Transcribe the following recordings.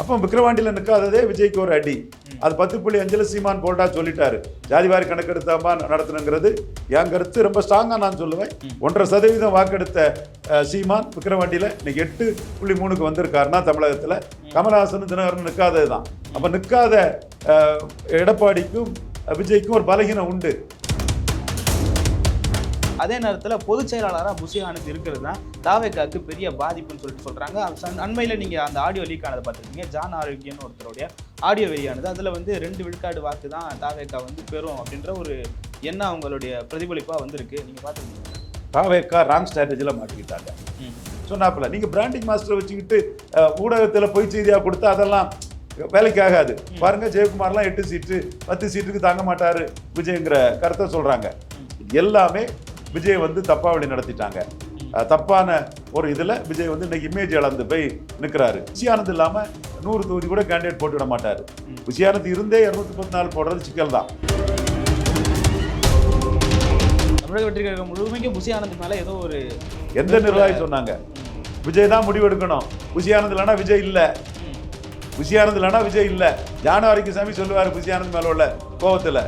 அப்போ விக்கிரவாண்டியில் நிற்காததே விஜய்க்கு ஒரு அடி. அது பத்து புள்ளி அஞ்சில் சீமான் போல்டா சொல்லிட்டாரு. ஜாதிவாரி கணக்கெடுத்தாமா நடத்தணுங்கிறது என் கருத்து. ரொம்ப ஸ்ட்ராங்காக நான் சொல்லுவேன். ஒன்றரை சதவீதம் வாக்கெடுத்த சீமான் விக்கிரவாண்டியில் இன்னைக்கு எட்டு புள்ளி மூணுக்கு வந்திருக்காருன்னா தமிழகத்தில். கமலஹாசன் தினகரன் நிற்காதது தான் அப்போ நிற்காத எடப்பாடிக்கும் விஜய்க்கும் ஒரு பலகீனம் உண்டு. அதே நேரத்தில் பொதுச் செயலாளராக புஷி ஆனந்த் இருக்கிறது தான் தாவேக்காக்கு பெரிய பாதிப்புன்னு சொல்லிட்டு சொல்கிறாங்க அண்மையில் நீங்கள் அந்த ஆடியோ லீக் ஆனதை பார்த்துருக்கீங்க ஜான் ஆரோக்கியன்னு ஒருத்தருடைய ஆடியோ வெளியானது. அதில் வந்து ரெண்டு விழுக்காடு வாக்கு தான் தாவேக்கா வந்து பெறும் அப்படின்ற ஒரு எண்ணம் அவங்களுடைய பிரதிபலிப்பாக வந்திருக்கு. நீங்கள் பார்த்துருக்கீங்க தாவேக்கா ராங் ஸ்ட்ராட்டஜியில் மாட்டிக்கிட்டாங்க. சொன்னாப்புல நீங்கள் பிராண்டிங் மாஸ்டரை வச்சுக்கிட்டு ஊடகத்தில் பொய் செய்தியாக கொடுத்தா அதெல்லாம் வேலைக்கு ஆகாது. பாருங்க ஜெயக்குமார்லாம் எட்டு சீட்டு பத்து சீட்டுக்கு தாங்க மாட்டாரு விஜய்ங்கிற கருத்தை சொல்றாங்க. எல்லாமே விஜய் வந்து தப்பா வழி நடத்திட்டாங்க. தப்பான ஒரு இதுல விஜய் வந்து இன்னைக்கு இமேஜ் இழந்து போய் நிற்கிறாரு விஜயானந்த் இல்லாம நூறு தொகுதி கூட கேண்டிடேட் போட்டு விட மாட்டாரு. விஜயானந்த் இருந்தே இருநூத்தி பத்து நாள் போடுறது சிக்கல் தான். தமிழக வெற்றி கழகம் முழுமைக்கும் புஷி ஆனந்த் மேலே ஏதோ ஒரு எந்த நிர்வாகி சொன்னாங்க? விஜய் தான் முடிவெடுக்கணும் புஷியானந்த் இல்லைன்னா விஜய் இல்லை. புஷியானந்த் இல்லைன்னா விஜய் இல்லை. ஜானவாரிக்கு சாமி சொல்லுவார் புஷியானந்த் மேல உள்ள கோபத்தில்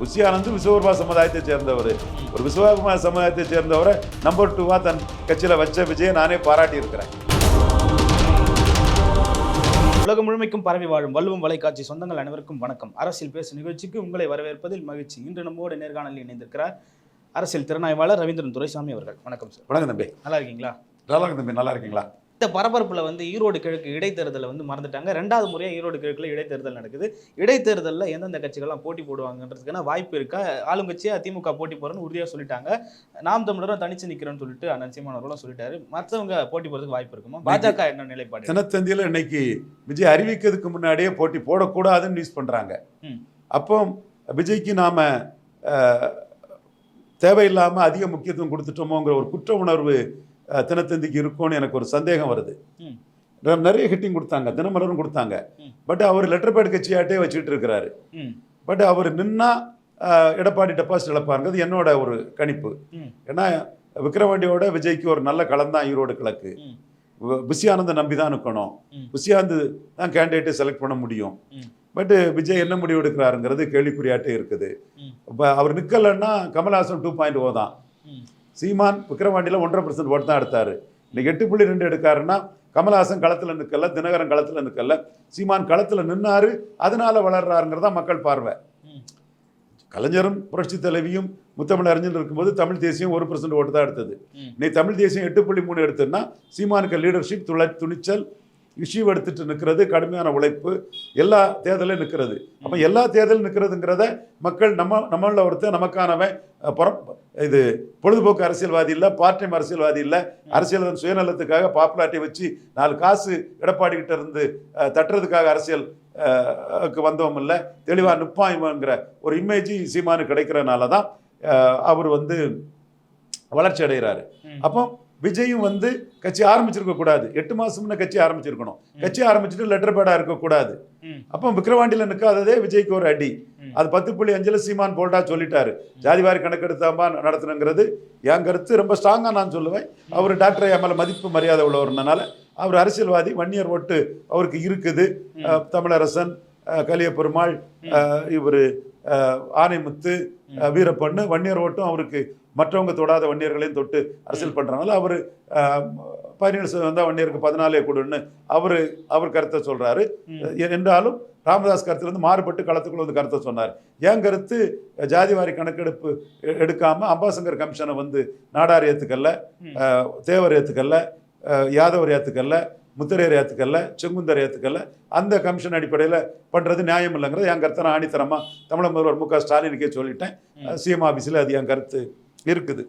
ம், புஷியானந்த் விஸ்வகர்மா சமுதாயத்தை சேர்ந்தவர். ஒரு விஸ்வகர்மா சமுதாயத்தை சேர்ந்தவரை நம்பர் டூவா தன் கட்சியில் வச்ச விஜயை நானே பாராட்டி இருக்கிறேன் உலகம் முழுமைக்கும் பரவி வாழும் வல்லுவம் வலைக்காட்சி சொந்தங்கள் அனைவருக்கும் வணக்கம். அரசியல் பேசு நிகழ்ச்சிக்கு உங்களை வரவேற்பதில் மகிழ்ச்சி. இன்று நம்மோடு நேர்காணலில் இணைந்திருக்கிறார் அரசியல் திறனாய்வாளர் ரவீந்திரன் துரைசாமி அவர்கள். வணக்கம் சார். வணக்கம் தம்பி. நல்லா இருக்கீங்களா? நல்லா இருக்கு தம்பி நல்லா இருக்கீங்களா? இந்த பரபரப்புல வந்து ஈரோடு கிழக்கு இடைத்தேர்தலை வந்து மறந்துட்டாங்க. ரெண்டாவது முறையா ஈரோடு கிழக்குல இடைத்தேர்தல் நடக்குது. இடைத்தேர்தலில் எந்தெந்த கட்சிகள்லாம் போட்டி போடுவாங்கன்றதுக்கான வாய்ப்பு இருக்கா? ஆளுங்கட்சியா திமுக போட்டி போறேன்னு உறுதியா சொல்லிட்டாங்க. நாம் தமிழரும் தனிச்சு நிக்கிறோம்னு சொல்லிட்டு அண்ணன் சீமான் அவர்களும் சொல்லிட்டாரு. மற்றவங்க போட்டி போறதுக்கு வாய்ப்பு இருக்குமா? பாஜக என்ன நிலைப்பாடு? தினத்தந்தியில் இன்னைக்கு விஜய் அறிவிக்கிறதுக்கு முன்னாடியே போட்டி போடக்கூடாதுன்னு நியூஸ் பண்ணுறாங்க. அப்போ விஜய்க்கு நாம் தேவையில்லாமல் அதிக முக்கியத்துவம் கொடுத்துட்டோமோங்கிற ஒரு குற்ற உணர்வு தினத்தந்திக்கு இருக்கும்னு எனக்கு ஒரு சந்தேகம் வருது நிறைய ஹிட்டிங் கொடுத்தாங்க தினமலரும் கொடுத்தாங்க. பட் அவர் லெட்டர் பேட் கட்சியாட்டே வச்சுட்டு இருக்கிறாரு பட் அவர் நின்னா எடப்பாடி டெபாசிட் இழப்பாருங்கிறது என்னோட ஒரு கணிப்பு. ஏன்னா விக்ரவாண்டியோட விஜய்க்கு ஒரு நல்ல களம் தான் ஈரோடு கிழக்கு புஷியானந்தை நம்பி தான் நிற்கணும் ம். புஷியானந்த் தான் கேண்டிடேட்டை செலக்ட் பண்ண முடியும். பட் விஜய் என்ன முடிவு எடுக்கிறாருங்கிறது கேள்விக்குறியாட்டே இருக்குது. இப்போ அவர் நிற்கலைன்னா கமல்ஹாசன் டூ பாயிண்ட் ஓ தான். சீமான் விக்ரவாண்டியில் ஒன்றரை பர்சன்ட் ஓட்டு தான் எடுத்தார் இன்னைக்கு எட்டு புள்ளி ரெண்டு எடுக்காருன்னா கமல்ஹாசன் களத்தில் நிற்கல தினகரன் களத்தில் நிற்கல சீமான் களத்தில் நின்னாரு அதனால வளர்றாருங்கிறதா மக்கள் பார்வை. கலைஞரும் புரட்சி தலைவியும் முத்தமிழ் அறிஞர் இருக்கும்போது தமிழ் தேசியம் ஒரு பர்சன்ட் ஓட்டு தான் எடுத்தது. நீ தமிழ் தேசியம் எட்டு புள்ளி மூணு எடுத்துன்னா சீமானுக்கு லீடர்ஷிப் துளை துணிச்சல் இஷ்யூ எடுத்துட்டு நிற்கிறது கடுமையான உழைப்பு எல்லா தேர்தலும் நிற்கிறது அப்போ எல்லா தேர்தலும் நிற்கிறதுங்கிறத மக்கள் நம்ம நம்மள ஒருத்தர் நமக்கானவன் புறம் இது பொழுதுபோக்கு அரசியல்வாதி இல்லை பார்ட் டைம் அரசியல்வாதி இல்லை அரசியல் சுயநலத்துக்காக பாப்புலாரிட்டி வச்சு நாலு காசு எடப்பாடி கிட்ட இருந்து தட்டுறதுக்காக அரசியல் வந்தவன் இல்லை தெளிவாக நிற்பான் இவங்கிற ஒரு இமேஜ் சீமானு கிடைக்கிறனால தான் அவர் வந்து வளர்ச்சி அடைகிறாரு. அப்போ விஜயும் வந்து கட்சி ஆரம்பிச்சிருக்க கூடாது. எட்டு மாசம் முன்ன கட்சி ஆரம்பிச்சிருக்கணும். கட்சி ஆரம்பிச்சுட்டு லெட்டர் பேடா இருக்கக்கூடாது. அப்போ விக்கிரவாண்டியில் நிற்காததே விஜய்க்கு ஒரு அடி. அது பத்து புள்ளி அஞ்சில் சீமான் போல்டா சொல்லிட்டாரு. ஜாதிவாரி கணக்கெடுத்தாமா நடத்தணுங்கிறது என் கருத்து. ரொம்ப ஸ்ட்ராங்காக நான் சொல்லுவேன். அவர் டாக்டர் என் மேலே மதிப்பு மரியாதை உள்ளவர்னால அவர் அரசியல்வாதி வன்னியர் ஓட்டு அவருக்கு இருக்குது. தமிழரசன் கலியபெருமாள் இவர் ஆனைமுத்து வீரப்பண்ணு வன்னியர் ஓட்டும் அவருக்கு மற்றவங்க தொடாத வன்னியர்களையும் தொட்டு அரசியல் பண்றதுனால அவர் பதினேழு சதவீதம் தான் வன்னியருக்கு பதினாலே கொடுன்னு அவர் அவர் கருத்தை. எ- என்றாலும் ராமதாஸ் கருத்துலேருந்து மாறுபட்டு களத்துக்குள்ள வந்து கருத்தை சொன்னார் என் கருத்து ஜாதிவாரி கணக்கெடுப்பு எ- எடுக்காம அம்பாசங்கர் கமிஷனை வந்து நாடார். அஹ், தேவர் ஏத்துக்கல்ல அஹ், யாதவர் ஏத்துக்கல்ல முத்திரையர் ஏத்துக்கல்ல செங்குந்தர் ஏத்துக்கல்ல அந்த கமிஷன் அடிப்படையில் பண்றது நியாயம் இல்லைங்கிறது என் கருத்தை நான் ஆணித்தரமா தமிழக முதல்வர் மு க ஸ்டாலினுக்கே சொல்லிட்டேன். சிஎம் ஆபீஸில் அது என் கருத்து இருக்குது.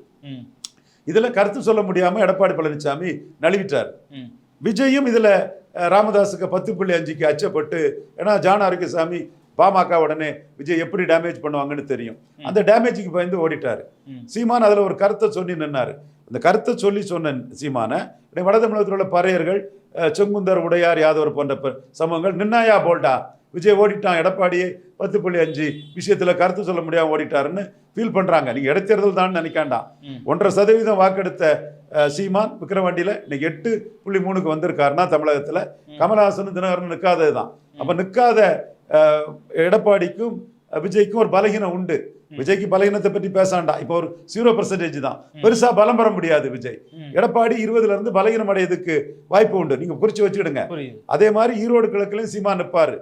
இதுல கருத்து சொல்ல முடியாம எடப்பாடி பழனிசாமி நழுவிட்டார். விஜயும் இதுல ராமதாஸுக்கு பத்து புள்ளி அஞ்சுக்கு அச்சப்பட்டு ஏன்னா ஜான் ஆரோக்கியசாமி பாமக உடனே விஜய் எப்படி டேமேஜ் பண்ணுவாங்கன்னு தெரியும். அந்த டேமேஜுக்கு பயந்து ஓடிட்டாரு. சீமான் அதுல ஒரு கருத்தை சொல்லி நின்னாரு. அந்த கருத்தை சொல்லி சொன்ன சீமான வட தமிழகத்தில் உள்ள பறையர்கள் செங்குந்தர் உடையார் யாதவர் போன்ற சமூகங்கள் நின்னாயா போல்டா? விஜய் ஓடிட்டான் எடப்பாடியே பத்து புள்ளி அஞ்சு விஷயத்துல கருத்து சொல்ல முடியாம ஓடிட்டாருன்னு ஃபீல் பண்றாங்க. நீங்க இடைத்தேர்தல் தான் நினைக்காண்டாம். ஒன்றரை சதவீதம் வாக்கெடுத்த சீமான் விக்கிரவாண்டியில இன்னைக்கு எட்டு புள்ளி மூணுக்கு வந்திருக்காருன்னா தமிழகத்துல கமலஹாசனும் தினகரனும் நிற்காதது தான் அப்ப நிற்காத எடப்பாடிக்கும் விஜய்க்கும் ஒரு பலகீனம் உண்டு. விஜய்க்கு பலகீனத்தை பற்றி பேசாண்டா. இப்போ ஒரு ஜீரோ பர்சன்டேஜ் தான். பெருசா பலம் பெற முடியாது விஜய். எடப்பாடி இருபதுல இருந்து பலகீனம் அடையதுக்கு வாய்ப்பு உண்டு. நீங்க குறிச்சு வச்சுக்கிடுங்க. அதே மாதிரி ஈரோடு கிழக்குலையும் சீமா நிற்பாரு.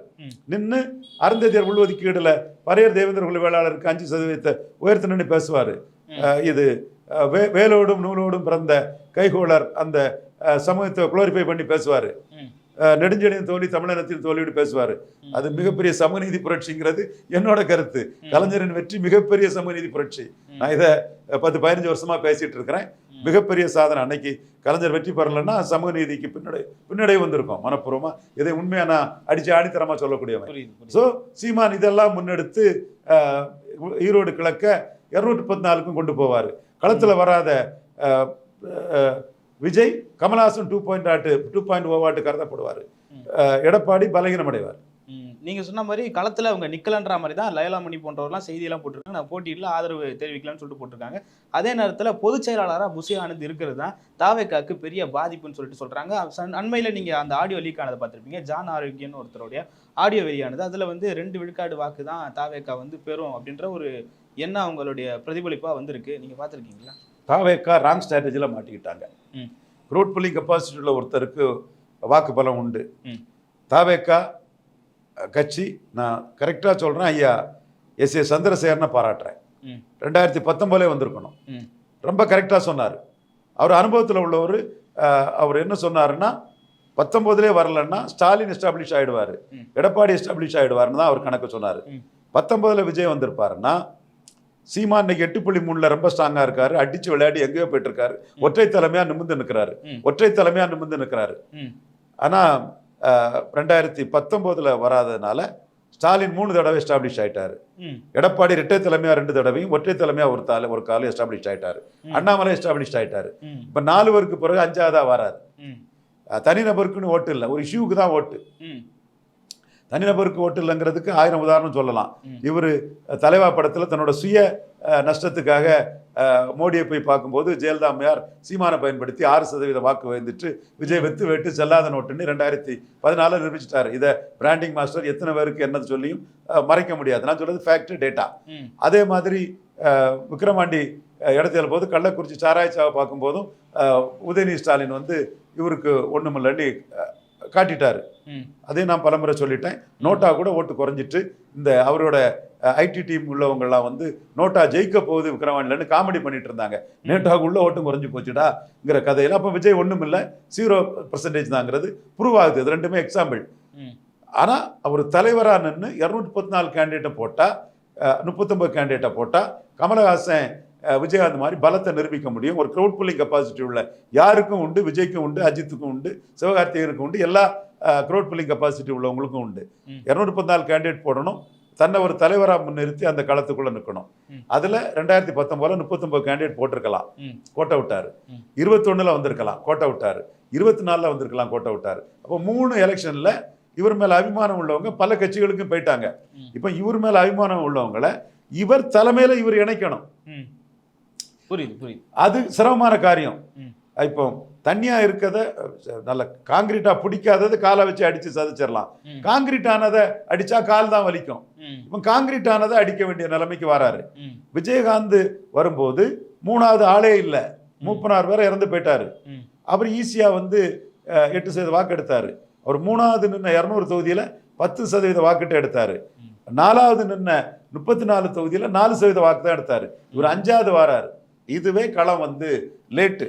நின்று அருந்ததியர் உள்ஒதுக்கீடுல பரையர் தேவேந்திர குழு வேளாளருக்கு அஞ்சு சதவீதத்தை உயர்த்து நின்று பேசுவாரு. இது வே- வேலோடும் நூலோடும் பிறந்த கைகோளர் அந்த சமூகத்தை குளோரிஃபை பண்ணி பேசுவாரு. நெடுஞ்செழியன் தோல்வி தமிழினத்தின் தோல்வியோடு பேசுவாரு. அது மிகப்பெரிய சமூகநீதி புரட்சிங்கிறது என்னோட கருத்து. கலைஞரின் வெற்றி மிகப்பெரிய சமூகநீதி புரட்சி. ம். நான் இதை பத்து பதினஞ்சு வருஷமா பேசிட்டு இருக்கிறேன். மிகப்பெரிய சாதனை. அன்னைக்கு கலைஞர் வெற்றி பெறலைன்னா சமூக நீதிக்கு பின்னடை பின்னடை வந்திருக்கும் மனப்பூர்வமா. இதை உண்மையா நான் அடிச்சு ஆணித்தரமா சொல்லக்கூடியவன். ஸோ சீமான் இதெல்லாம் முன்னெடுத்து ஈரோடு கிழக்க இருநூற்றி முப்பத்தி நாலுக்கும் கொண்டு போவார். களத்தில் வராத விஜய் கமல்ஹாசன் டூ பாயிண்ட் ஆட்டு டூ பாயிண்ட் ஓவாட்டு கருதப்படுவார். ம். எடப்பாடி பலகீனம் அடைவார். நீங்க சொன்ன மாதிரி களத்துல அவங்க நிக்கலன்ற மாதிரி தான் லயலாமணி போன்றவர்லாம் செய்தியெல்லாம் போட்டிருக்காங்க. நான் போட்டியிடல ஆதரவு தெரிவிக்கலாம்னு சொல்லிட்டு போட்டிருக்காங்க. அதே நேரத்துல பொதுச் செயலாளராக புசி ஆனந்த் இருக்கிறது தான் தாவேக்காக்கு பெரிய பாதிப்புன்னு சொல்லிட்டு சொல்றாங்க. சன்- அண்மையில நீங்க அந்த ஆடியோ லீக் ஆனதை பார்த்திருப்பீங்க. ஜான் ஆரோக்கியன்னு ஒருத்தருடைய ஆடியோ வெளியானது. அதுல வந்து ரெண்டு விழுக்காடு வாக்கு தான் தாவேக்கா வந்து பெறும் அப்படின்ற ஒரு எண்ணம் அவங்களுடைய பிரதிபலிப்பா வந்திருக்கு. நீங்க பார்த்திருக்கீங்களா? தாவேக்கா ராங் ஸ்ட்ராட்டஜியில் மாட்டிக்கிட்டாங்க ம். ரோட் புல்லிங் கெப்பாசிட்டி உள்ள ஒருத்தருக்கு வாக்கு பலம் உண்டு. தாவேக்கா கட்சி நான் கரெக்டாக சொல்கிறேன் ஐயா எஸ் ஏ சந்திரசேகரனை பாராட்டுறேன். ரெண்டாயிரத்தி பத்தொம்போதே வந்திருக்கணும். ரொம்ப கரெக்டாக சொன்னார் அவர் அனுபவத்தில் உள்ளவர் அவர் என்ன சொன்னாருன்னா பத்தொம்போதுலேயே வரலன்னா ஸ்டாலின் எஸ்டாப்ளிஷ் ஆயிடுவார் ம். எடப்பாடி எஸ்டாப்ளிஷ் ஆயிடுவாருன்னு தான் அவர் கணக்கு சொன்னார் ம். பத்தொன்பதுல விஜய் வந்திருப்பாருன்னா சீமான் இன்னைக்கு எட்டு புள்ளி மூணுல ரொம்ப ஸ்ட்ராங்கா இருக்காரு அடிச்சு விளையாடி எங்கேயோ போயிட்டு இருக்காரு ஒற்றை தலைமையா நிமிர்ந்து நிற்கிறாரு. ஒற்றை தலைமையா நிமிர்ந்து நிற்கிறாரு. ஆனா ரெண்டாயிரத்தி பத்தொன்பதுல வராததுனால ஸ்டாலின் மூணு தடவை எஸ்டாப்ளிஷ் ஆயிட்டாரு. எடப்பாடி இரட்டை தலைமையா ரெண்டு தடவையும் ஒற்றை தலைமையா ஒரு தால ஒரு காலம் எஸ்டாப்ளிஷ் ஆயிட்டாரு. அண்ணாமலை எஸ்டாப்ளிஷ் ஆயிட்டாரு. இப்ப நாலு பேருக்கு பிறகு அஞ்சாவதா வராரு தனிநபருக்குன்னு ஓட்டு இல்லை ஒரு இஷ்யூக்கு தான் ஓட்டு. தனிநபருக்கு ஓட்டு இல்லைங்கிறதுக்கு ஆயிரம் உதாரணம் சொல்லலாம். இவர் தலைவா படத்தில் தன்னோட சுய நஷ்டத்துக்காக மோடியை போய் பார்க்கும்போது ஜெயலலிதா அம்மையார் சீமானை பயன்படுத்தி ஆறு சதவீத வாக்கு வந்துட்டு விஜய் வெத்து வெட்டு செல்லாத நோட்டுன்னு ரெண்டாயிரத்தி பதினாலில் நிரூபிச்சிட்டாரு இதை பிராண்டிங் மாஸ்டர் எத்தனை பேருக்கு என்னது சொல்லியும் மறைக்க முடியாது நான் சொல்றது ஃபேக்ட் டேட்டா. அதே மாதிரி அஹ், இடத்துல போது கள்ளக்குறிச்சி சாராய்ச்சாவை பார்க்கும்போதும் உதயநிதி ஸ்டாலின் வந்து இவருக்கு ஒன்றுமில்லன்னு காட்டிட்டாரு. அதையும் நான் பலமுறை சொல்லிட்டேன். நோட்டா கூட ஓட்டு குறைஞ்சிட்டு இந்த அவரோட ஐடி டீம் உள்ளவங்கெல்லாம் வந்து நோட்டா ஜெயிக்க போகுது விக்ரவாண்டிலன்னு காமெடி பண்ணிட்டு இருந்தாங்க. நேட்டாவுக்கு உள்ள ஓட்டும் குறைஞ்சு போச்சுடாங்கிற கதையில். அப்போ விஜய் ஒன்றும் இல்லை ஜீரோ பர்சன்டேஜ் தாங்கிறது ப்ரூவ் ஆகுது. இது ரெண்டுமே எக்ஸாம்பிள். ஆனால் அவர் தலைவராக நின்று இரநூத்தி முப்பத்தி நாலு கேண்டிடேட்டை போட்டால் முப்பத்தொம்பது கேண்டிடேட்டை போட்டால் கமலஹாசன் விஜயகாந்த் மாதிரி பலத்தை நிரூபிக்க முடியும். ஒரு க்ரௌட் புல்லிங் கெப்பாசிட்டி உள்ள யாருக்கும் உண்டு விஜய்க்கும் உண்டு அஜித்துக்கும் உண்டு சிவகார்த்திகனுக்கும் உண்டு எல்லா க்ரௌட் புல்லிங் கெப்பாசிட்டி உள்ளவங்களுக்கும் உண்டு. முப்பத்தி நாலு கேண்டிடேட் போடணும். தன்னை ஒரு தலைவராக முன்னிறுத்தி அந்த களத்துக்குள்ள நிற்கணும். அதில் ரெண்டாயிரத்தி பத்தொம்போதில் முப்பத்தொம்பது கேண்டிடேட் போட்டிருக்கலாம். கோட்டை விட்டாரு. இருபத்தொன்னுல வந்திருக்கலாம் கோட்டை விட்டாரு. இருபத்தி நாலில் வந்திருக்கலாம் கோட்டை விட்டாரு. அப்போ மூணு எலெக்ஷனில் இவர் மேல அபிமானம் உள்ளவங்க பல கட்சிகளுக்கும் போயிட்டாங்க. இப்போ இவர் மேல அபிமானம் உள்ளவங்களை இவர் தலைமையில இவர் இணைக்கணும். புரியுது புரியுது. அது சிரமமான காரியம். இப்போ தண்ணியா இருக்கத அஹ், நல்ல காங்கிரீட்டா பிடிக்காதது காலை வச்சு அடிச்சு சதைச்சிடலாம். காங்கிரீட் ஆனதை அடிச்சா கால் தான் வலிக்கும். இப்போ காங்கிரீட் ஆனதை அடிக்க வேண்டிய நிலைமைக்கு வராரு. விஜயகாந்த் வரும்போது மூணாவது ஆளே இல்லை. மூப்பனார் வேற இறந்து போயிட்டாரு. அவர் ஈஸியா வந்து எட்டு சதவீத வாக்கு எடுத்தாரு அவர் மூணாவது நின்ன இரநூறு தொகுதியில பத்து சதவீத வாக்கிட்ட எடுத்தாரு. நாலாவது நின்ன முப்பத்தி நாலு தொகுதியில நாலு சதவீத வாக்கு தான் எடுத்தாரு. இவர் அஞ்சாவது வாராரு. இதுவே களம் வந்து லேட்டு.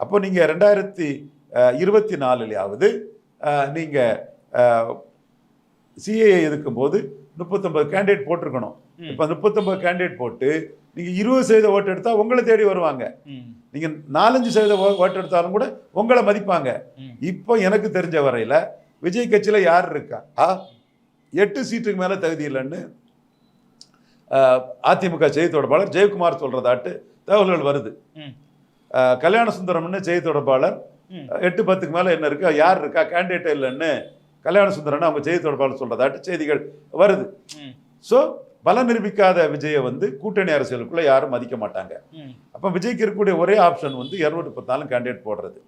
அப்போ நீங்க ரெண்டாயிரத்தி இருபத்தி நாலுலயாவது அஹ், நீங்க சிஏஏ எதுக்கும் போது முப்பத்தொன்பது கேண்டிடேட் போட்டிருக்கணும். இப்போ முப்பத்தொன்பது கேண்டிடேட் போட்டு நீங்க இருபது சதவீத ஓட்டு எடுத்தா உங்களை தேடி வருவாங்க ம். நீங்க நாலஞ்சு சதவீத ஓட்டு எடுத்தாலும் கூட உங்களை மதிப்பாங்க. இப்போ எனக்கு தெரிஞ்ச வரையில விஜய் கட்சியில யார் இருக்கா ஆ எட்டு சீட்டுக்கு மேல தகுதி இல்லைன்னு அதிமுக செய்தி தொடர்பாளர் ஜெயக்குமார் சொல்றதாட்டு தகவல்கள் வருது. கல்யாண சுந்தரம்னு செய்தி தொடர்பாளர். எட்டு பத்துக்கு மேல என்ன இருக்கா? யார் இருக்கா? கேண்டிடேட் இல்லைன்னு கல்யாண சுந்தரம்னு அவங்க செய்தி தொடர்பாளர் சொல்றதாட்டு செய்திகள் வருது. ஸோ பலம் நிரூபிக்காத விஜயை வந்து கூட்டணி அரசியலுக்குள்ள யாரும் மதிக்க மாட்டாங்க. அப்ப விஜய்க்கு இருக்கக்கூடிய ஒரே ஆப்ஷன் வந்து இருநூற்றி பத்தாலும் கேண்டிடேட் போடுறது.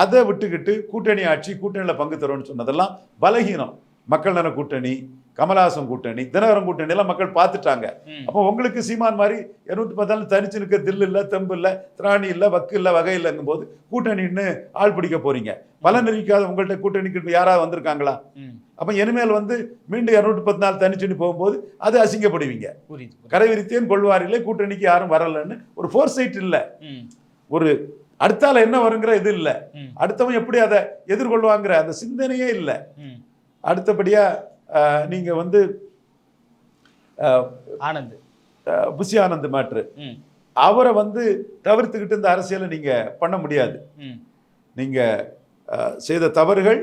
அதை விட்டுக்கிட்டு கூட்டணி ஆட்சி கூட்டணியில் பங்கு தரும்னு சொன்னதெல்லாம் பலகீனம். மக்கள் நல கூட்டணி கமலஹாசன் கூட்டணி தினகரன் கூட்டணி எல்லாம் மக்கள் பார்த்துட்டாங்க. அப்போ உங்களுக்கு சீமான் மாதிரி இருநூற்றி பத்தாலும் தனிச்சு நிற்க தில்லு இல்லை தெம்பு இல்லை திராணி இல்லை வக்கு இல்லை வகை இல்லைங்கும் போது கூட்டணின்னு ஆள் பிடிக்க போறீங்க. பலன் நிரூபிக்காத உங்கள்கிட்ட கூட்டணிக்கு யாராவது வந்திருக்காங்களா. அப்போ இனிமேல் வந்து மீண்டும் இரநூற்றி பத்து நாள் தனிச்சுன்னு போகும்போது அது அசிங்கப்படுவீங்க. கரை விரித்தேன் கொள்வாரிலே கூட்டணிக்கு யாரும் வரலன்னு ஒரு ஃபோர் சைட் இல்லை ஒரு அடுத்தால என்ன வருங்கிற இது இல்லை. அடுத்தவன் எப்படி அதை எதிர்கொள்வாங்கிற அந்த சிந்தனையே இல்லை. ம். நீங்க வந்து ஆனந்த். புஷி ஆனந்த் மாற்று. அவரை வந்து தவிர்த்துக்கிட்டு இந்த அரசியலை நீங்க பண்ண முடியாது. நீங்க செய்த தவறுகள்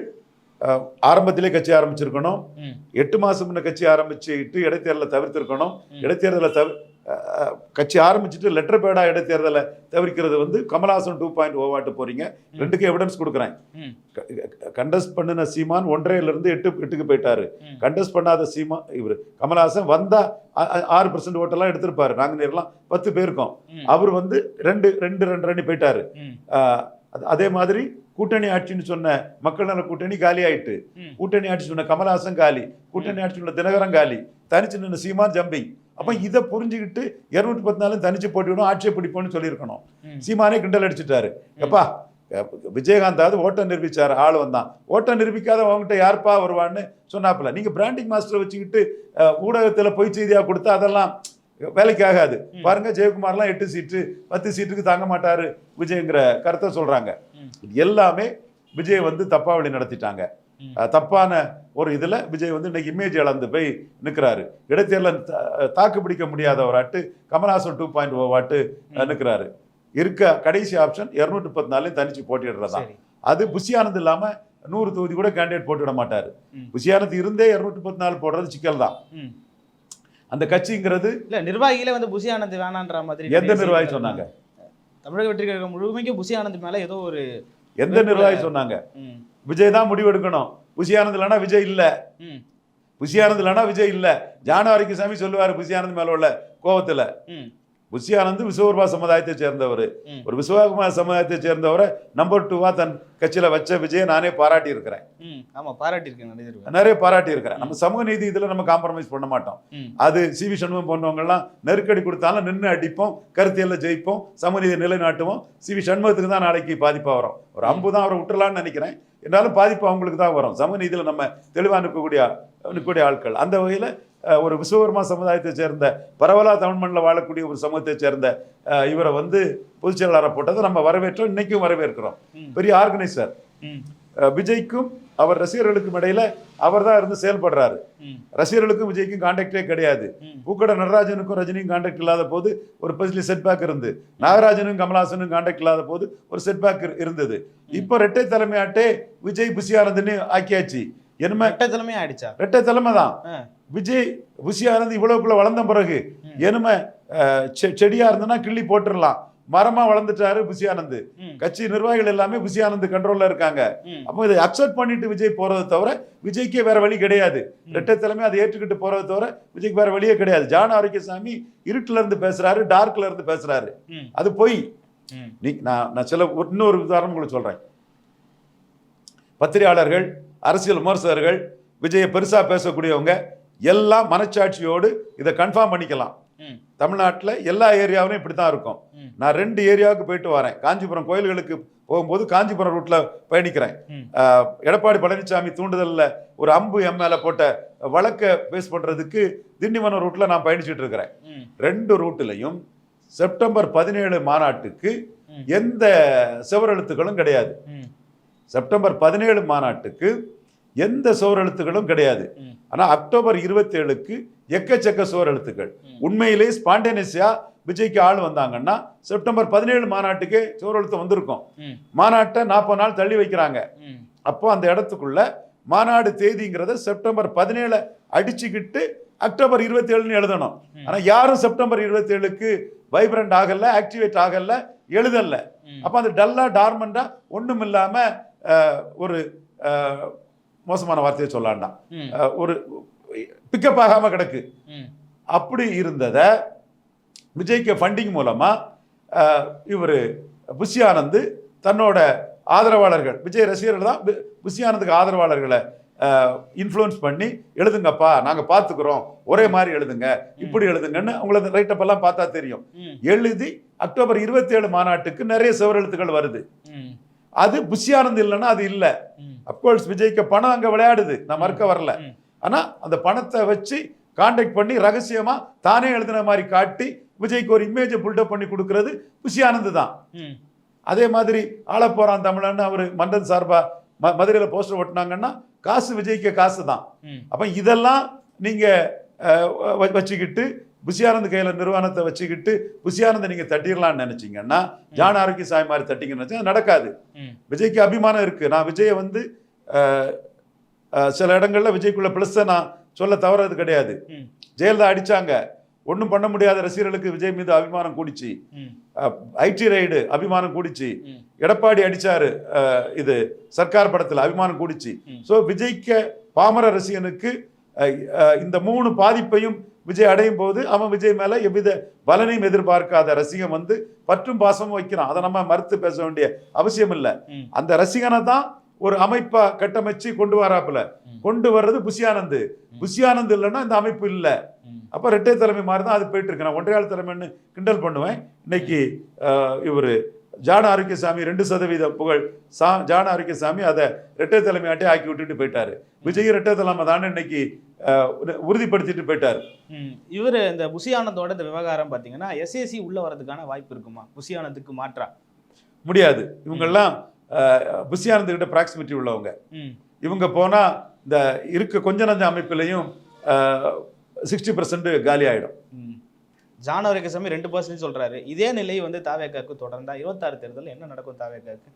ஆரம்பத்திலே கட்சி ஆரம்பிச்சிருக்கணும். எட்டு மாசம் முன்ன கட்சி ஆரம்பிச்சுட்டு இடைத்தேர்தலை தவிர்த்திருக்கணும். இடைத்தேர்தலை தவி அஹ், கட்சி ஆரம்பிச்சுட்டு லெட்டர் பேடா இடைத்தேர்தலை தவிர்க்கிறது வந்து கமலஹாசன் டூ பாயிண்ட் ஓவாட்டு போறீங்க. ரெண்டுக்கு எவிடன்ஸ் கொடுக்குறேன். கண்டஸ்ட் பண்ணின சீமான் ஒன்றரைல இருந்து எட்டு எட்டுக்கு போயிட்டாரு. கண்டஸ்ட் பண்ணாத சீமா இவர் கமலஹாசன் வந்தா ஆறு பர்சன்ட் ஓட்டெல்லாம் எடுத்திருப்பாரு. நாங்க நேரெல்லாம் பத்து பேருக்கோம். அவர் வந்து ரெண்டு ரெண்டு ரெண்டு ரெண்டு போயிட்டாரு. அது- மாதிரி கூட்டணி ஆட்சின்னு சொன்ன மக்கள் நல கூட்டணி காலி ஆயிட்டு. கூட்டணி ஆட்சி சொன்ன கமலஹாசன் காலி கூட்டணி ஆட்சி சொன்ன தினகரன் காலி தனிச்சு நின்ன சீமான் ஜம்பிங். அப்ப இதை புரிஞ்சுக்கிட்டு இருநூற்றி பத்து நாளும் தனிச்சு போட்டிவிடும் ஆட்சியை பிடிப்போம்னு சொல்லியிருக்கணும். சீமானே கிண்டல் அடிச்சிட்டாரு. எப்பா விஜயகாந்தாவது ஓட்டம் நிரூபிச்சாரு ஆள் வந்தான். ஓட்டம் நிரூபிக்காத அவங்ககிட்ட யாருப்பா வருவான்னு சொன்னாப்புல. நீங்க பிராண்டிங் மாஸ்டர் வச்சுக்கிட்டு ஊடகத்துல பொய் செய்தியா கொடுத்தா அதெல்லாம் வேலைக்கு ஆகாது. பாருங்க ஜெயக்குமார்லாம் எட்டு சீட்டு பத்து சீட்டுக்கு தாங்க மாட்டாரு விஜய்ங்கிற கருத்தை. இது எல்லாமே விஜய் வந்து தப்பா வழி நடத்திட்டாங்க. தப்பான ஒரு இதுல விஜய் வந்து இன்னைக்கு இமேஜ் இழந்து போய் நிக்கிறாரு. இடைத்தேர்தல் தா- தாக்கு பிடிக்க முடியாதவராட்டு கமல்ஹாசன் டூ பாயிண்ட் ஓவாட்டு நிக்கிறாரு. இருக்க கடைசி ஆப்ஷன் இருநூற்றி பத்து நாளையும் தனிச்சு போட்டிடுறதா. சரி. அது புஷி ஆனந்த் இல்லாம நூறு தொகுதி கூட கேண்டிடேட் போட்டுவிட மாட்டாரு. ம். புஷி ஆனந்த் இருந்தே இருநூற்றி பத்து நாலு போடுறது சிக்கல் தான். அந்த கட்சிங்கிறது இல்ல நிர்வாகிகளே வந்து புசி ஆனந்த் வேணான்ற மாதிரி எந்த நிர்வாகி சொன்னாங்க? தமிழக வெற்றி கழகம் முழுமைக்கும் புசி ஆனந்த் மேல ஏதோ ஒரு எந்த நிர்வாகி சொன்னாங்க? விஜய் தான் முடிவு எடுக்கணும் புஷி ஆனந்த் இல்லைன்னா விஜய் இல்ல. ஆனந்த் இல்லைன்னா விஜய் இல்ல. ஜானவாரிக்கு சாமி சொல்லுவாரு புஷி ஆனந்த் மேல உள்ள கோவத்துல. ம், புஷி ஆனந்த் விஸ்வகர்மா சமுதாயத்தை சேர்ந்தவர். ஒரு விஸ்வகர்மா சமுதாயத்தை சேர்ந்தவரை நம்பர் டூவா தன் கட்சியில வச்ச விஜயை நானே பாராட்டி இருக்கிறேன் ஆமா நிறைய பாராட்டி இருக்கிறேன் நம்ம சமூக நீதி இதுல நம்ம காம்ப்ரமைஸ் பண்ண மாட்டோம். அது சி வி சண்முகம் போன்றவங்க எல்லாம் நெருக்கடி கொடுத்தாலும் நின்று அடிப்போம் கருத்தியல்ல ஜெயிப்போம் சமநீதி நிலைநாட்டுவோம். சி வி சண்முகத்துக்கு தான் நாளைக்கு பாதிப்பா வரும். ஒரு அம்பு தான் அவரை விட்டுறலாம்னு நினைக்கிறேன். என்றாலும் பாதிப்பு அவங்களுக்கு தான் வரும். சமநீதியில நம்ம தெளிவா நிற்கக்கூடிய நிற்கக்கூடிய ஆட்கள். அந்த வகையில ஒரு விஸ்வகர்மா சமுதாயத்தை சேர்ந்த பரவலா தமிழ் மண்ணில் வாழக்கூடிய ஒரு சமூகத்தை சேர்ந்த இவரை வந்து பொதுச் செயலாளரை போட்டதை நம்ம வரவேற்றோம் இன்னைக்கும் வரவேற்கிறோம். பெரிய ஆர்கனைசர். விஜய்க்கும் அவர் ரசிகர்களுக்கும் இடையில அவர் தான் இருந்து செயல்படுறாரு. ரசிகர்களுக்கும் விஜய்க்கும் கான்டாக்டே கிடையாது. பூக்கடை நடராஜனுக்கும் ரஜினியும் கான்டாக்ட் இல்லாத போது ஒரு பஸ்லி செட்பேக் இருந்து நாகராஜனும் கமலஹாசனும் கான்டாக்ட் இல்லாத போது ஒரு செட்பேக் இருந்தது. இப்போ ரெட்டை தலைமையாட்டே விஜய் புஷியானந்த்னு ஆக்கியாச்சு. என்னமே? ரெட்டை தலைமையே ஆயிடுச்சா? ரெட்டை தலைமை தான். விஜய் புஷியானந்த் இவ்வளவுக்குள்ள வளர்ந்த பிறகு ம். என்னமே அஹ், செ- செடியா இருந்தனா கிள்ளி போட்டுடலாம். மரமா வளர்ந்துட்டாரு புஷியானந்த் ம், கட்சி நிர்வாகிகள் எல்லாமே புஷியானந்த் கண்ட்ரோல்ல இருக்காங்க. அப்போ இதை அக்செப்ட் பண்ணிட்டு விஜய் போறதை தவிர விஜய்க்கே வேற வழி கிடையாது. ரெட்டை தலைமை அதை ஏற்றுக்கிட்டு போறதை தவிர விஜய்க்கு வேற வழியே கிடையாது. ஜான் ஆரோக்கியசாமி இருட்டுல இருந்து பேசுறாரு டார்க்ல இருந்து பேசுறாரு. அது பொய். நீ நான் நான் சில இன்னொரு உதாரணம் உங்களுக்கு சொல்றேன். பத்திரிகையாளர்கள் அரசியல் விமர்சகர்கள் விஜயை பெருசா பேசக்கூடியவங்க எல்லாம் மனச்சாட்சியோடு இதை கன்ஃபார்ம் பண்ணிக்கலாம். தமிழ்நாட்டில் எல்லா ஏரியாவிலும் இப்படி தான் இருக்கும். நான் ரெண்டு ஏரியாவுக்கு போயிட்டு வரேன். காஞ்சிபுரம் கோயில்களுக்கு போகும்போது காஞ்சிபுரம் ரூட்ல பயணிக்கிறேன். எடப்பாடி பழனிசாமி தூண்டுதல்ல ஒரு அம்பு எம் மேல போட்ட வழக்கை பேஸ் பண்றதுக்கு திண்டிவனம் ரூட்ல நான் பயணிச்சுட்டு இருக்கிறேன். ரெண்டு ரூட்லையும் செப்டம்பர் பதினேழு மாநாட்டுக்கு. எந்த செவரெழுத்துக்களும் கிடையாது. செப்டம்பர் பதினேழு மாநாட்டுக்கு எந்த சுவரெழுத்துக்களும் கிடையாது ம். ஆனா அக்டோபர் இருபத்தேழுக்கு எக்கச்சக்க சுவரெழுத்துக்கள் ம். உண்மையிலே ஸ்பான்டேனியஸா விஜய்க்கு ஆள் வந்தாங்கன்னா செப்டம்பர் பதினேழு மாநாட்டுக்கே சுவரெழுத்து வந்திருக்கும் மாநாட்டை நாற்பது நாள் தள்ளி வைக்கிறாங்க அப்போ அந்த இடத்துக்குள்ள மாநாடு தேதிங்கிறத செப்டம்பர் பதினேழு அடிச்சுக்கிட்டு அக்டோபர் இருபத்தேழுன்னு எழுதணும் ம். ஆனா யாரும் செப்டம்பர் இருபத்தேழுக்கு வைப்ரண்ட் ஆகல ஆக்டிவேட் ஆகல எழுதல. அப்போ அந்த டல்லா டார்மண்டா ஒண்ணும் இல்லாம அஹ், ஒரு மோசமான வார்த்தையை சொல்லாண்டாம் ஒரு பிக்கப் ஆகாம கிடக்கு. அப்படி இருந்ததை விஜய்க்கு ஃபண்டிங் மூலமா இவர் புஷி ஆனந்த் தன்னோட ஆதரவாளர்கள் விஜய் ரசிகர்கள் தான் பு- புஷி ஆனந்துக்கு ஆதரவாளர்களை இன்ஃப்ளூயன்ஸ் பண்ணி எழுதுங்கப்பா நாங்க பார்த்துக்குறோம் ஒரே மாதிரி எழுதுங்க. இப்படி எழுதுங்கன்னு உங்களது ரைட்டப் எல்லாம் பார்த்தா தெரியும். எழுதி அக்டோபர் இருபத்தி ஏழு மாநாட்டுக்கு நிறைய செவரெழுத்துக்கள் வருது. அது புஷி ஆனந்த் இல்லைன்னா அது இல்லை. அப்கோர்ஸ் விஜய்க்கு பணம் அங்க விளையாடுது. நான் மறுக்க வரல. ம். ஆனா அந்த பணத்தை வச்சு காண்டாக்ட் பண்ணி ரகசியமா தானே எழுதின மாதிரி காட்டி விஜய்க்கு ஒரு இமேஜை புல்டப் பண்ணி கொடுக்கறது புஷி ஆனந்த் தான். அதே மாதிரி ஆளப் போறான் தமிழன்னு அவர் மண்டன் சார்பா ம மதுரையில போஸ்டர் ஒட்டினாங்கன்னா காசு விஜய்க்கு காசு தான். அப்ப இதெல்லாம் நீங்க அஹ், வ- வச்சுக்கிட்டு புஷியானந்த் கையில நிறுவனத்தை வச்சுக்கிட்டு புஷியானந்தை நீங்க தட்டிடலாம்னு நினைச்சீங்கன்னா ஜான் ஆரோக்கியசாமி மாதிரி தட்டிங்கன்னு நினைச்சா அது நடக்காது. விஜய்க்கு அபிமானம் இருக்கு. நான் விஜயை வந்து சில இடங்கள்ல விஜய்க்குள்ள பிளஸ் நான் சொல்ல தவறது கிடையாது. ஜெயலலிதா அடிச்சாங்க. ஒன்றும் பண்ண முடியாத ரசிகர்களுக்கு விஜய் மீது அபிமானம் கூடிச்சு. ஐடி ரைடு அபிமானம் கூடிச்சு. எடப்பாடி அடிச்சாரு இது சர்க்கார் படத்துல அபிமானம் கூடிச்சு. ஸோ விஜய்க்கு பாமர ரசிகனுக்கு இந்த மூணு பாதிப்பையும் விஜய் அடையும் போது அவன் விஜய் மேல எவ்வித பலனையும் எதிர்பார்க்காத ரசிகன் வந்து பற்றும் பாசமும் வைக்கிறான். அதை நம்ம மறுத்து பேச வேண்டிய அவசியம் இல்லை. அந்த ரசிகனை தான் ஒரு அமைப்பா கட்டமைச்சு கொண்டு வராப்புல. கொண்டு வர்றது புஷியானந்த். புஷியானந்த் இல்லைன்னா இந்த அமைப்பு இல்லை. அப்ப ரெட்டை தலைமை மாதிரி தான் அது போயிட்டு இருக்கு. நான் ஒன்றையாள் தலைமைன்னு கிண்டல் பண்ணுவேன். இன்னைக்கு இவர் ஜான ஆரோக்கியசாமி ரெண்டு சதவீத புகழ் சா ஜான ஆரோக்கியசாமி அதை ரெட்டை தலைமையாட்டே ஆக்கி விட்டுட்டு போயிட்டாரு. விஜய் ரெட்டை தலைமை தானே இன்னைக்கு உறுதிப்படுத்திட்டு போயிட்டாரு. இவர் இந்த புஷி ஆனந்தோட இந்த விவகாரம் பார்த்தீங்கன்னா எஸ்ஏசி உள்ள வரதுக்கான வாய்ப்பு இருக்குமா? புஷி ஆனந்துக்கு மாற்றா? முடியாது. இவங்கெல்லாம் புஷியானந்த் கிட்ட ப்ராக்சிமிட்டி உள்ளவங்க. இவங்க போனா இந்த இருக்க கொஞ்ச நஞ்ச அமைப்பிலையும் சிக்ஸ்டி பர்சன்ட் காலி ஆயிடும். ம் ஜானவரி கசாமி ரெண்டு பர்சன்ட் சொல்றாரு. இதே நிலை வந்து தாவேக்காக்கு தொடர்ந்தா இருபத்தாறு தேர்தல் என்ன நடக்கும் தாவேக்காக்கு?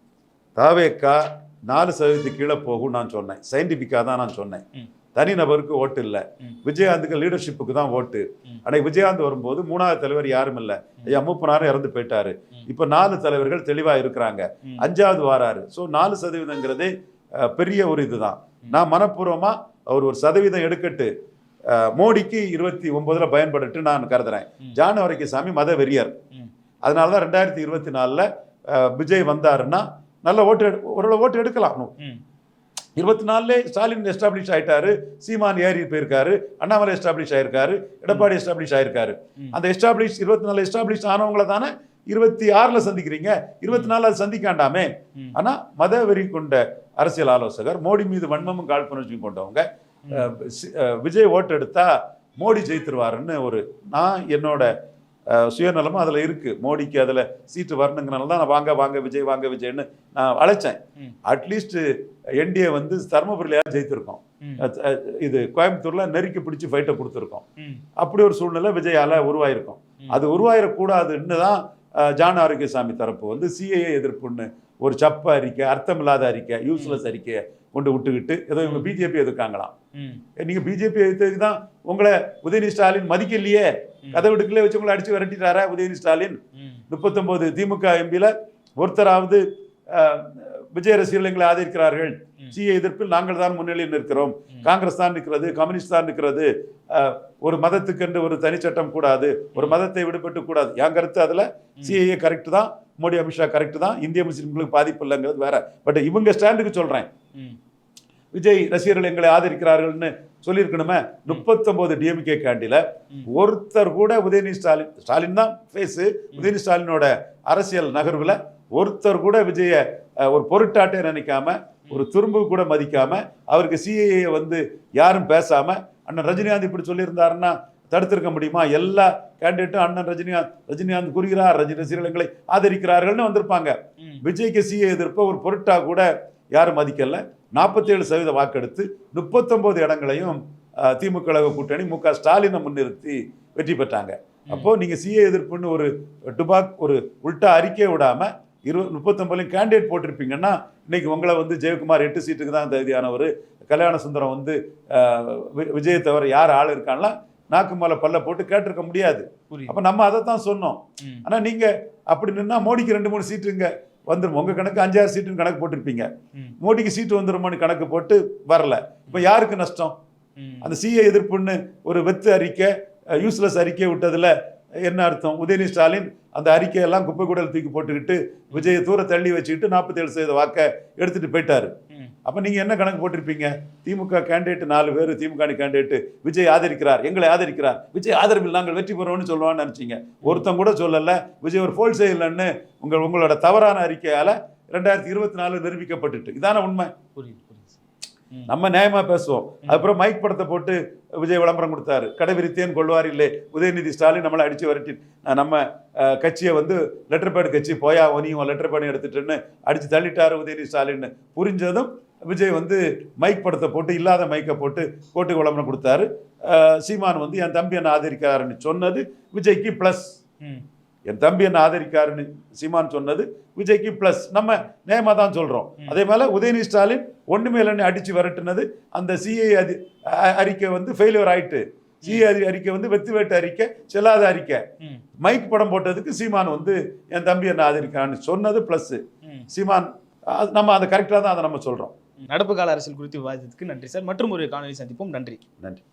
தாவேக்கா நாலு சதவீதத்துக்கு கீழே போகும் நான் சொன்னேன். சயின்டிஃபிக்காக தான் நான் சொன்னேன். ம். தனிநபருக்கு ஓட்டு இல்லை. விஜயகாந்துக்கு லீடர்ஷிப்புக்கு தான் ஓட்டு. அன்னைக்கு விஜயகாந்த் வரும்போது மூணாவது தலைவர் யாரும் இல்லை. ஐயா மூப்பனாரும் இறந்து போயிட்டாரு. இப்போ நாலு தலைவர்கள் தெளிவாக இருக்கிறாங்க. அஞ்சாவது வாராரு. ஸோ நாலு சதவீதங்கிறதே பெரிய ஒரு இதுதான். நான் மனப்பூர்வமாக அவர் ஒரு சதவீதம் எடுக்கட்டு. மோடிக்கு இருபத்தி ஒன்பதுல பயன்படுட்டு நான் கருதுறேன் ம். ஜான் சாமி மத வெறியர். அதனால தான் ரெண்டாயிரத்தி இருபத்தி நாலில் விஜய் வந்தாருன்னா நல்ல ஓட்டு ஓரளவு ஓட்டு எடுக்கலாம் இருபத்தி நாலுல ஸ்டாலின் எஸ்டாப்ளிஷ் ஆயிட்டாரு சீமான் ஏறி போயிருக்காரு அண்ணாமலை எஸ்டாப்ளிஷ் ஆயிருக்காரு எடப்பாடி எஸ்டாப்ளிஷ் ஆயிருக்காரு. அந்த எஸ்டாப்ளிஷ் இருபத்தி நாலு எஸ்டாப்ளிஷ் ஆனவங்கள தானே இருபத்தி ஆறுல சந்திக்கிறீங்க இருபத்தி நாலு அது சந்திக்காண்டாமே. ஆனா மத வெறி கொண்ட அரசியல் ஆலோசகர் மோடி மீது வன்மமும் காழ்ப்புணர்ச்சியும் கொண்டவங்க விஜய் ஓட்டு எடுத்தா மோடி ஜெயித்துருவாருன்னு ஒரு நான் என்னோட சுயநலமும் அதுல இருக்கு. மோடிக்கு அதுல சீட்டு வரணுங்கிறனால தான் நான் வாங்க வாங்க விஜய் வாங்க விஜய்னு நான் அழைச்சேன். அட்லீஸ்ட் என்டிஏ வந்து தருமபுரியிலையாவது ஜெயித்திருக்கோம். இது கோயம்புத்தூர்ல நெருக்கி பிடிச்சி ஃபைட்டை கொடுத்துருக்கோம். அப்படி ஒரு சூழ்நிலை விஜயால உருவாயிருக்கும். அது உருவாயிடக்கூடாதுன்னு தான் ஜான் ஆரோக்கியசாமி தரப்பு வந்து சிஏஏ எதிர்ப்புன்னு ஒரு சப்ப அறிக்கை அர்த்தமில்லாத அறிக்கை யூஸ்லெஸ் அறிக்கையை கொண்டு விட்டுக்கிட்டு ஏதோ இவங்க பிஜேபி எதிர்க்காங்களாம். நீங்க பிஜேபி எதிர்த்ததுக்கு தான் உங்களை உதயநிதி ஸ்டாலின் மதிக்கலையே. கதை விடுக்கலே வச்சு உங்களை அடிச்சு விரட்டிட்டாரா உதயநிதி ஸ்டாலின்? முப்பத்தொன்பது திமுக எம்பியில் ஒருத்தராவது விஜய் ரசிகர்கள் எங்களை ஆதரிக்கிறார்கள். சிஏ எதிர்ப்பில் நாங்கள் தான் முன்னிலையில் நிற்கிறோம். காங்கிரஸ் தான் நிற்கிறது கம்யூனிஸ்ட் தான் நிற்கிறது. ஒரு மதத்துக்கென்று ஒரு தனிச்சட்டம் கூடாது ஒரு மதத்தை விடுபட்டு கூடாது. என் கருத்து அதில் சிஏஏ கரெக்ட் தான். மோடி அமித்ஷா கரெக்ட் தான். இந்திய முஸ்லிம்களுக்கு பாதிப்பு இல்லைங்கிறது வேற. பட் இவங்க ஸ்டாண்டுக்கு சொல்றேன். ம். விஜய் ரசிகர்கள் எங்களை ஆதரிக்கிறார்கள்னு சொல்லியிருக்கணுமே? முப்பத்தொன்பது டிஎம்கே கேண்டில. ஒருத்தர் கூட உதயநிதி ஸ்டாலின் ஸ்டாலின் தான் ஃபேஸு உதயநிதி ஸ்டாலினோட அரசியல் நகர்வுல ஒருத்தர் கூட விஜய ஒரு பொருட்டாட்டே நினைக்காம ஒரு துரும்பு கூட மதிக்காம அவருக்கு சிஏஏ வந்து யாரும் பேசாம அண்ணன் ரஜினிகாந்த் இப்படி சொல்லியிருந்தாருன்னா தடுத்திருக்க முடியுமா? எல்லா கேண்டிடேட்டும் அண்ணன் ரஜினிகாந்த் ரஜினிகாந்த் கூறுகிறார் ரஜினி ரசிகர்கள் ஆதரிக்கிறார்கள்னு வந்திருப்பாங்க. விஜய்க்கு சிஏ எதிர்ப்ப ஒரு பொருட்டா கூட யாரும் மதிக்கல. நாற்பத்தேழு சதவீத வாக்கெடுத்து முப்பத்தொன்பது இடங்களையும் திமுக கூட்டணி மு க ஸ்டாலினை முன்னிறுத்தி வெற்றி பெற்றாங்க. அப்போ நீங்க சிஏ எதிர்ப்புன்னு ஒரு டுபாக் ஒரு உல்டா அறிக்கை விடாம இருபது முப்பத்தொன்பதுலையும் கேண்டிடேட் போட்டிருப்பீங்கன்னா இன்னைக்கு உங்களை வந்து ஜெயக்குமார் எட்டு சீட்டுக்கு தான் தகுதியானவர். கல்யாண சுந்தரம் வந்து விஜயை தவிர யார் ஆள் இருக்கான்லாம் நாக்கு மேல பல்ல போட்டு கேட்டிருக்க முடியாது. அப்ப நம்ம அதை தான் சொன்னோம் ஆனா நீங்க அப்படி நின்னா மோடிக்கு ரெண்டு மூணு சீட்டுங்க வந்துரும். உங்க கணக்கு அஞ்சாறு சீட்டுன்னு கணக்கு போட்டிருப்பீங்க. மோடிக்கு சீட்டு வந்துருமோன்னு கணக்கு போட்டு வரல. இப்ப யாருக்கு நஷ்டம். அந்த சிஏ எதிர்ப்புன்னு ஒரு வெத்து அறிக்கை யூஸ்லெஸ் அறிக்கை விட்டதுல என்ன அர்த்தம்? உதயநிதி ஸ்டாலின் அந்த அறிக்கையெல்லாம் குப்பை கூடல் தூக்கி போட்டுக்கிட்டு விஜயை தூர தள்ளி வச்சுக்கிட்டு நாற்பத்தேழு சதவீத வாக்கை எடுத்துட்டு போயிட்டாரு. அப்ப நீங்க என்ன கணக்கு போட்டிருப்பீங்க? திமுக கேண்டிடேட் நாலு பேர் திமுக கேண்டிடேட் விஜய் ஆதரிக்கிறார் எங்களை ஆதரிக்கிறார். விஜய் ஆதரவில் நாங்கள் வெற்றி பெறுவோம்னு சொல்லுவான்னு நினைச்சீங்க. ஒருத்தன் கூட சொல்லல. விஜய் ஒரு ஃபோல் செய்யலன்னு உங்கள் உங்களோட தவறான அறிக்கையால ரெண்டாயிரத்தி இருபத்தி நாலு நிரூபிக்கப்பட்டுட்டு. இதான உண்மை? புரியுது. நம்ம நியாயமா பேசுவோம். அப்புறம் மைக் படத்தை போட்டு விஜய் விளம்பரம் கொடுத்தாரு. கடைவிரித்தேன் கொள்வார் இல்லை உதயநிதி ஸ்டாலின் நம்மளை அடிச்சு விரட்டி நம்ம கட்சியை வந்து லெட்டர் பேட் கட்சி போயா ஒனியும் லெட்டர் பேட் எடுத்துட்டுன்னு அடிச்சு தள்ளிட்டாரு உதயநிதி ஸ்டாலின் புரிஞ்சதும் விஜய் வந்து மைக் படத்தை போட்டு இல்லாத மைக்கை போட்டு கோட்டு விளம்பரம் கொடுத்தாரு சீமான் வந்து என் தம்பி என்ன ஆதரிக்கிறாருன்னு சொன்னது விஜய்க்கு ப்ளஸ். என் தம்பி என்ன ஆதரிக்காருன்னு சீமான் சொன்னது விஜய்க்கு ப்ளஸ் நம்ம நேமா தான் சொல்றோம். அதே போல உதயநிதி ஸ்டாலின் ஒண்ணுமே இல்லைன்னு அடிச்சு விரட்டுனது. அந்த சிஐ அதி அறிக்கை வந்து ஃபெயிலியர் ஆயிட்டு. சிஐ அறிக்கை வந்து வெத்து வேட்டு அறிக்கை செல்லாத அறிக்கை. மைக் படம் போட்டதுக்கு சீமான் வந்து என் தம்பி என்ன ஆதரிக்கான்னு சொன்னது ப்ளஸ் ம். சீமான் நம்ம அதை கரெக்டாக தான் அதை நம்ம சொல்றோம். நடப்பு கால அரசியல் குறித்து விவாதத்துக்கு நன்றி சார். மற்றும் ஒரு காணொலி சந்திப்போம். நன்றி. நன்றி.